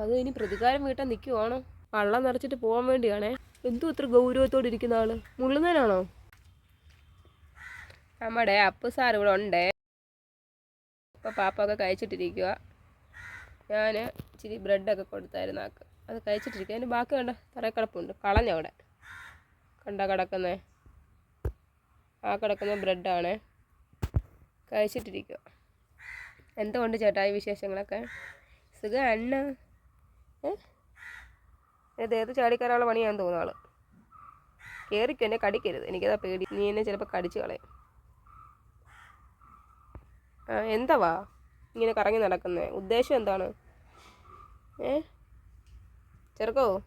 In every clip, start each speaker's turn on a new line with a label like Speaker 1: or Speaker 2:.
Speaker 1: അത് ഇനി പ്രതികാരം വീട്ടാൻ നിൽക്കുവാണോ വള്ളം നിറച്ചിട്ട് പോകാൻ വേണ്ടിയാണേ. എന്തു ഇത്ര ഗൗരവത്തോടെ ഇരിക്കുന്ന ആൾ? മുള്ളുന്നതിനാണോ നമ്മുടെ അപ്പു സാർ ഇവിടെ ഉണ്ടേ. ഇപ്പോൾ പാപ്പൊക്കെ കഴിച്ചിട്ടിരിക്കുക ഞാൻ ഇച്ചിരി ബ്രെഡൊക്കെ കൊടുത്തായിരുന്നു ആക്ക് അത് കഴിച്ചിട്ടിരിക്കുക അതിന്റെ ബാക്കി കണ്ട? തറയിൽ കിടപ്പുണ്ട്. കളഞ്ഞവിടെ കണ്ട കിടക്കുന്നേ? ആ കിടക്കുന്ന ബ്രെഡാണ്. കഴിച്ചിട്ടിരിക്കുക എന്തുകൊണ്ട് ചേട്ടാ ഈ വിശേഷങ്ങളൊക്കെ? സുഖം അണ്ണ? ഏ? ഏത് ചാടിക്കയറാനുള്ള പണിയാന്ന് തോന്നുന്നു ആൾ. കയറിക്കും എന്നെ കടിക്കരുത്. എനിക്കതാ പേടി. നീ എന്നെ ചിലപ്പോൾ കടിച്ചു കളയും. ആ എന്തവാ ഇങ്ങനെ കറങ്ങി നടക്കുന്നേ. ഉദ്ദേശം എന്താണ്? ഏ? ചെറുക്കോ?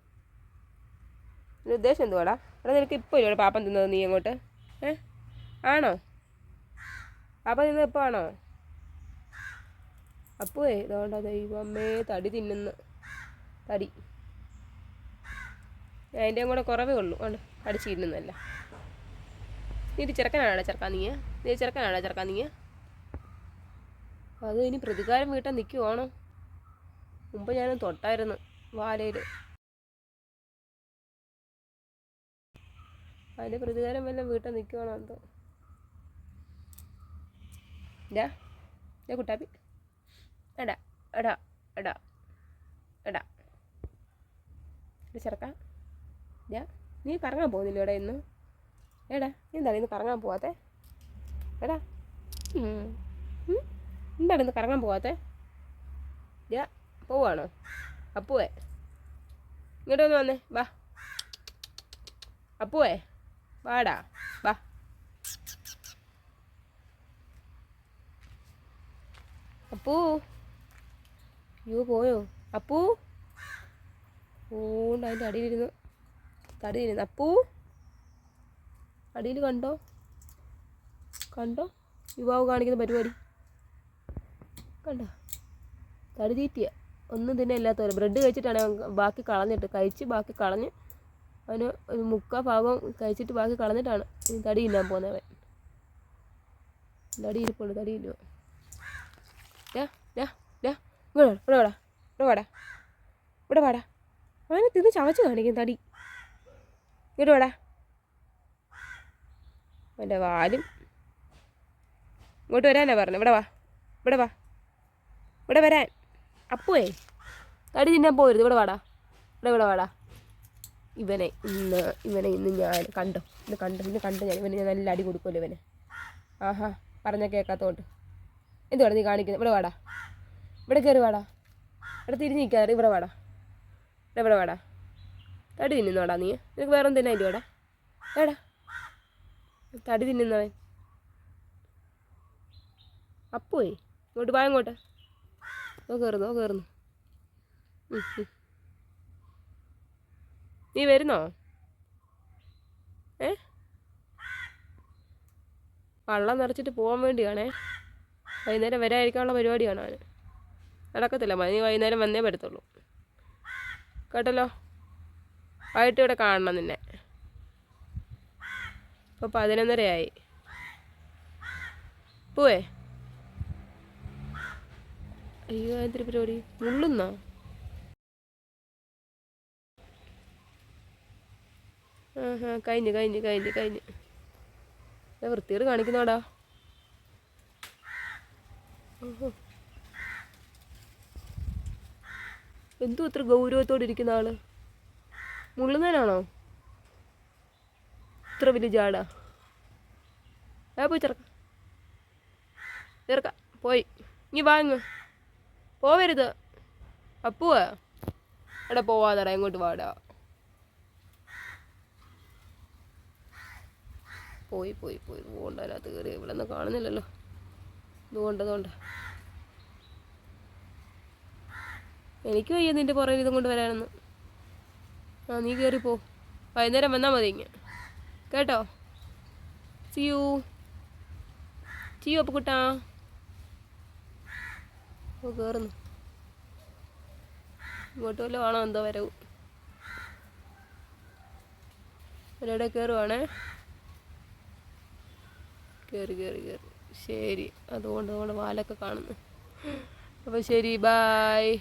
Speaker 1: ഉദ്ദേശം എന്തുവാടാ? എടാ നിനക്ക് ഇപ്പോൾ ഇല്ലേ? പാപ്പം തിന്നത് നീ അങ്ങോട്ട് ഏ? ആണോ? പാപ്പ തിന്നത് ഇപ്പോൾ ആണോ? അപ്പുവേ ഇതുകൊണ്ടാ ദൈവമേ തടി തിന്നുന്നു. തടി. അതിന്റെയും കൂടെ കുറവേ ഉള്ളൂ. ആണ് അടിച്ചിരുന്നല്ല നീ ഇത് ചെറുക്കനാണോ ചെറുക്കാൻ നീ നീ ചെറുക്കനാണോ ചെറുക്കാൻ നീ അത് ഇനി പ്രതികാരം വീട്ടാൻ നിൽക്കുവാണോ മുമ്പ് ഞാൻ തൊട്ടായിരുന്നു വാലയിൽ അതിന്റെ പ്രതികാരം വല്ല വീട്ടിൽ നിൽക്കുവാണോ എന്തോ? ഇതാ കുട്ടാപ്പി. എടാ എടാ എടാ എടാ. ഇത് ചെറുക്ക ഇതാ നീ കറങ്ങാൻ പോകുന്നില്ല ഇവിടെ ഇന്ന്? എടാ നീ എന്താണ് ഇന്ന് കറങ്ങാൻ പോവാത്തെ? എടാ? എന്താണ് ഇന്ന് കറങ്ങാൻ പോവാത്തെ? ഇതാ പോവാണോ? അപ്പുവേ ഇങ്ങോട്ട് വന്ന് വന്നേ വാ. അപ്പുവേ വാടാ വാ. അപ്പൂ അയ്യോ പോയോ? അപ്പൂ ഓണ്ട് അതിന്റെ അടിയിലിരുന്ന് തടിയിരുന്ന് അപ്പൂ അടിയിൽ കണ്ടോ? കണ്ടോ? യുവാവ് കാണിക്കുന്ന പരിപാടി. കണ്ടോ? തടി തീറ്റിയ. ഒന്നും തന്നെ ഇല്ലാത്തവരെ ബ്രെഡ് കഴിച്ചിട്ടാണ് ബാക്കി കളഞ്ഞിട്ട്. കഴിച്ച് ബാക്കി കളഞ്ഞ് അവന് ഒരു മുക്കാ ഭാഗം കഴിച്ചിട്ട് ബാക്കി കളഞ്ഞിട്ടാണ് തടി ഇല്ലാൻ പോകുന്നവൻ തടി ഇരിപ്പുള്ളൂ തടി ഇല്ല. ഇവിടെ ഇവിടെ ഇവിടെ ഇവിടെ വാടാ ഇവിടെ വാടാ. ഇവിടെ വാടാ. അവനെ തിന്ന് ചവച്ച് കാണിക്കും തടി. ഇങ്ങോട്ട് അവന്റെ വാലും. ഇങ്ങോട്ട് വരാനാ പറഞ്ഞു. ഇവിടെ വാ. ഇവിടെ വാ. ഇവിടെ വരാൻ. അപ്പുവേ. തടി തിന്നാൻ പോരുത്. ഇവിടെ വാടാ. ഇവിടെ ഇവിടെ വാടാ. ഇവനെ ഇന്ന് ഇവനെ ഇന്ന് ഞാൻ കണ്ടു. ഇന്ന് കണ്ടു. ഇന്ന് കണ്ടു ഞാൻ. ഇവന് ഞാൻ നല്ല അടി കൊടുക്കുമല്ലോ ഇവന്. ആഹാ. പറഞ്ഞ കേൾക്കാത്തോണ്ട് എന്തുവാടാ നീ കാണിക്കുന്നത് ഇവിടെ വാടാ. ഇവിടെ കയറി വാടാ. ഇവിടെ തിരിഞ്ഞ് നിൽക്കാറ് ഇവിടെ വാടാ. ഇവിടെ വേടാ. തടി തിന്നുന്നോടാ നീ. നിനക്ക് വേറെ എന്തെങ്കിലും അതിന്റെ വേടാ. വേടാ തടി തിന്നുന്നവൻ. അപ്പോയി ഇങ്ങോട്ട് വാ ഇങ്ങോട്ട്. ഓ കയറുന്നു ഓ കയറുന്നു. നീ വരുന്നോ? ഏ? വള്ളം നിറച്ചിട്ട് പോകാൻ വേണ്ടിയാണേ. വൈകുന്നേരം വരാതിരിക്കാനുള്ള പരിപാടിയാണ് അവന്. നടക്കത്തില്ല നീ വൈകുന്നേരം വന്നേ പറ്റത്തുള്ളൂ. കേട്ടല്ലോ? വൈകിട്ട് ഇവിടെ കാണണം നിന്നെ. ഇപ്പോൾ പതിനൊന്നരയായി. പോവേ. അയ്യോ എന്തൊരു പരിപാടി. മുള്ളുന്നോ ആഹാ കഴിഞ്ഞ് കഴിഞ്ഞ് കഴിഞ്ഞ് കഴിഞ്ഞ്. ദേ വൃത്തിയോട് കാണിക്കുന്നോടാ. ഓഹോ. എന്തോ അത്ര ഗൗരവത്തോടെ ഇരിക്കുന്ന ആൾ? മുള്ളുന്നതിനാണോ ഇത്ര വലിയ ജാടാ. ആ പോയി ചെറുക്ക. ചെറുക്ക. പോയി. ഇനി വാങ്ങ് പോവരുത്. അപ്പുവാ. എടാ പോവാതടാ ഇങ്ങോട്ട് വാടാ? പോയി പോയി പോയി. പോകണ്ട അതിനകത്ത് കയറി ഇവിടെ ഒന്നും കാണുന്നില്ലല്ലോ. ഇതുകൊണ്ട് ഇതുകൊണ്ട് എനിക്ക് വയ്യ നിന്റെ പുറകിൽ ഇതും കൊണ്ട് വരാനെന്ന്. ആ നീ കയറി പോ. വൈകുന്നേരം വന്നാൽ മതി ഇങ്ങനെ കേട്ടോ? സിയു സിയു അപ്പൊ കുട്ടാ ഓ കയറുന്നു ഇങ്ങോട്ട് വല്ല ആണോ എന്തോ വരവ്? ഒരിടെ കയറുവാണേ കയറി കയറി കയറി ശരി. അതുകൊണ്ട് നമ്മുടെ വാലൊക്കെ കാണുന്നു. അപ്പോൾ ശരി ബായ്